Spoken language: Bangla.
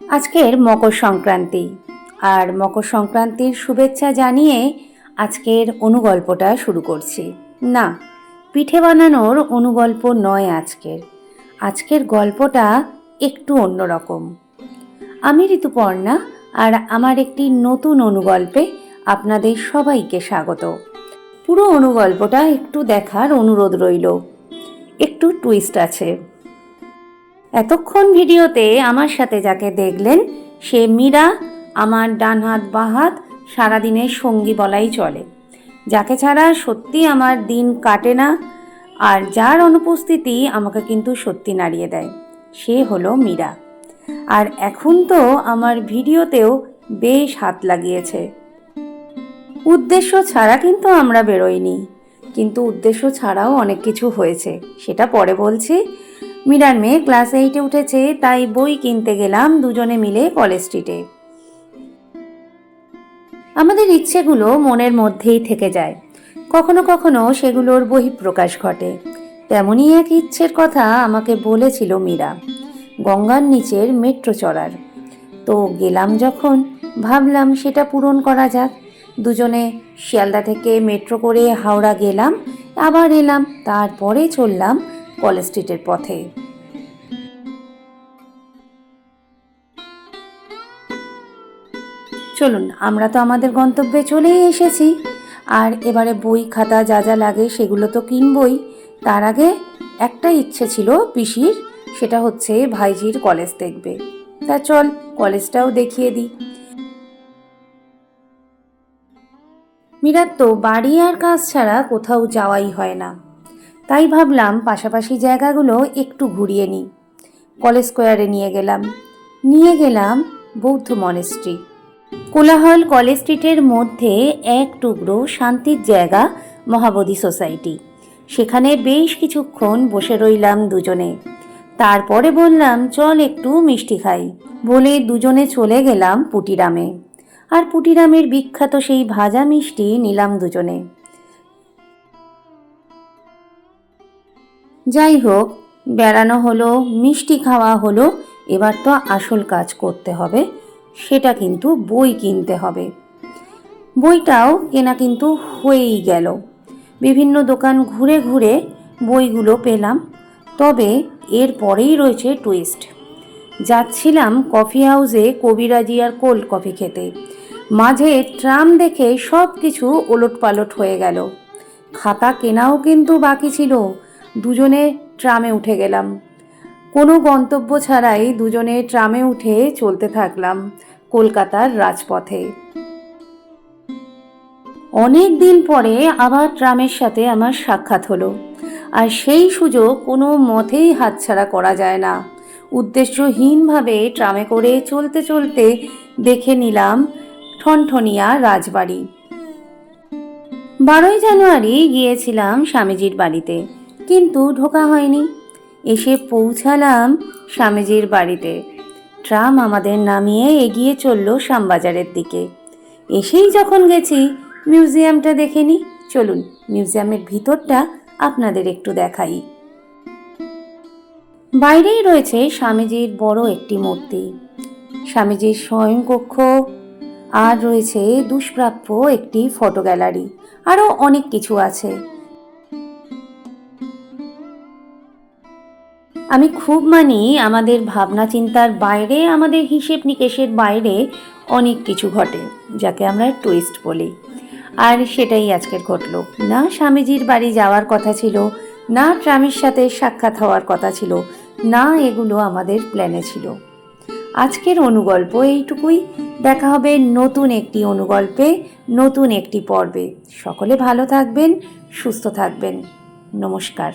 আজকের মকর সংক্রান্তি। আর মকর সংক্রান্তির শুভেচ্ছা জানিয়ে আজকের অনুগল্পটা শুরু করছি। না, পিঠে বানানোর অনুগল্প নয় আজকের। আজকের গল্পটা একটু অন্যরকম আমি ঋতুপর্ণা, আর আমার একটি নতুন অনুগল্পে আপনাদের সবাইকে স্বাগত। পুরো অনুগল্পটা একটু দেখার অনুরোধ রইল। একটু টুইস্ট আছে। এতক্ষণ ভিডিওতে আমার সাথে যাকে দেখলেন, সে মীরা, আমার ডান হাত বাঁ হাত সারাদিনের সঙ্গী বলাই চলে। যাকে ছাড়া সত্যি আমার দিন কাটে না, আর যার অনুপস্থিতি আমাকে কিন্তু সত্যি নাড়িয়ে দেয়, সে হলো মীরা। আর এখন তো আমার ভিডিওতেও বেশ হাত লাগিয়েছে। উদ্দেশ্য ছাড়া কিন্তু আমরা বেরোইনি, কিন্তু উদ্দেশ্য ছাড়াও অনেক কিছু হয়েছে, সেটা পরে বলছি। মীরার মেয়ে ক্লাস এইটে উঠেছে, তাই বই কিনতে গেলাম দুজনে মিলে কলেজ স্ট্রিটে। আমাদের ইচ্ছেগুলো মনের মধ্যেই থেকে যায়। কখনো কখনো সেগুলোর বহিঃপ্রকাশ ঘটে। তেমনই এক ইচ্ছের কথা আমাকে বলেছিল মীরা, গঙ্গার নিচের মেট্রো চড়ার। তো গেলাম যখন, ভাবলাম সেটা পূরণ করা যাক। দুজনে শিয়ালদা থেকে মেট্রো করে হাওড়া গেলাম, আবার এলাম, তারপরে চললাম কলেজ স্ট্রিটের পথে। চলুন, আমরা তো আমাদের গন্তব্যে চলেই এসেছি। আর এবারে বই খাতা যা যা লাগে সেগুলো তো কিনবই। তার আগে একটা ইচ্ছে ছিল পিসির, সেটা হচ্ছে ভাইজির কলেজ দেখবে। তা চল, কলেজটাও দেখিয়ে দিই। মীরার তো বাড়ি আর কাজ ছাড়া কোথাও যাওয়াই হয় না। তাই ভাবলাম পাশাপাশি জায়গাগুলো একটু ঘুরিয়ে নিই। কলেজ স্কোয়ারে নিয়ে গেলাম। নিয়ে গেলাম বৌদ্ধ মনেস্ট্রি। কোলাহল কলেজ স্ট্রিটের মধ্যে এক টুকরো শান্তির জায়গা মহাবোধি সোসাইটি। সেখানে বেশ কিছুক্ষণ বসে রইলাম দুজনে। তারপরে বললাম, চল একটু মিষ্টি খাই। বলে দুজনে চলে গেলাম পুটিরামে। আর পুটিরামের বিখ্যাত সেই ভাজা মিষ্টি নিলাম দুজনে। যাই হোক বেড়ানো হলো, মিষ্টি খাওয়া হলো, এবার তো আসল কাজ করতে হবে, সেটা কিন্তু বই কিনতে হবে। বইটাও কেনা কিন্তু হয়েই গেল। বিভিন্ন দোকান ঘুরে ঘুরে বইগুলো পেলাম, তবে এর পরেই রয়েছে টুইস্ট যাচ্ছিলাম কফি হাউসে কবিরাজি আর কোল্ড কফি খেতে। মাঝে ট্রাম দেখে সব কিছু ওলট পালট হয়ে গেল। খাতা কেনাও কিন্তু বাকি ছিল দুজনে ট্রামে উঠে গেলাম। কোনো গন্তব্য ছাড়াই দুজনে ট্রামে উঠে চলতে থাকলাম কলকাতার রাজপথে। অনেক দিন পরে আবার ট্রামের সাথে আমার সাক্ষাৎ হলো। আর সেই সুযোগ কোনো মতেই হাতছাড়া করা যায় না। উদ্দেশ্যহীনভাবে ট্রামে করে চলতে চলতে দেখে নিলাম ঠনঠনিয়া রাজবাড়ি। বারোই জানুয়ারি গিয়েছিলাম স্বামীজির বাড়িতে। কিন্তু ঢোকা হয়নি। এসে পৌঁছালাম স্বামীজির বাড়িতে। ট্রাম আমাদের নামিয়ে এগিয়ে চলল শ্যামবাজারের দিকে। এসেই যখন গেছি, মিউজিয়ামটা দেখে নি। চলুন, মিউজিয়ামের ভিতরটা আপনাদের একটু দেখাই। বাইরেই রয়েছে স্বামীজির বড় একটি মূর্তি। স্বামীজির স্বয়ংকক্ষ, আর রয়েছে দুষ্প্রাপ্য একটি ফটো গ্যালারি। আরও অনেক কিছু আছে। আমি খুব মানি আমাদের ভাবনা চিন্তার বাইরে, আমাদের হিসেব নিকেশের বাইরে অনেক কিছু ঘটে, যাকে আমরা টুইস্ট বলি। আর সেটাই আজকের ঘটলো। না স্বামীজির বাড়ি যাওয়ার কথা ছিল, না ট্রামের সাথে সাক্ষাৎ হওয়ার কথা ছিল, না এগুলো আমাদের প্ল্যানে ছিল। আজকের অনুগল্প এইটুকুই। দেখা হবে নতুন একটি অনুগল্পে, নতুন একটি পর্বে। সকলে ভালো থাকবেন, সুস্থ থাকবেন। নমস্কার।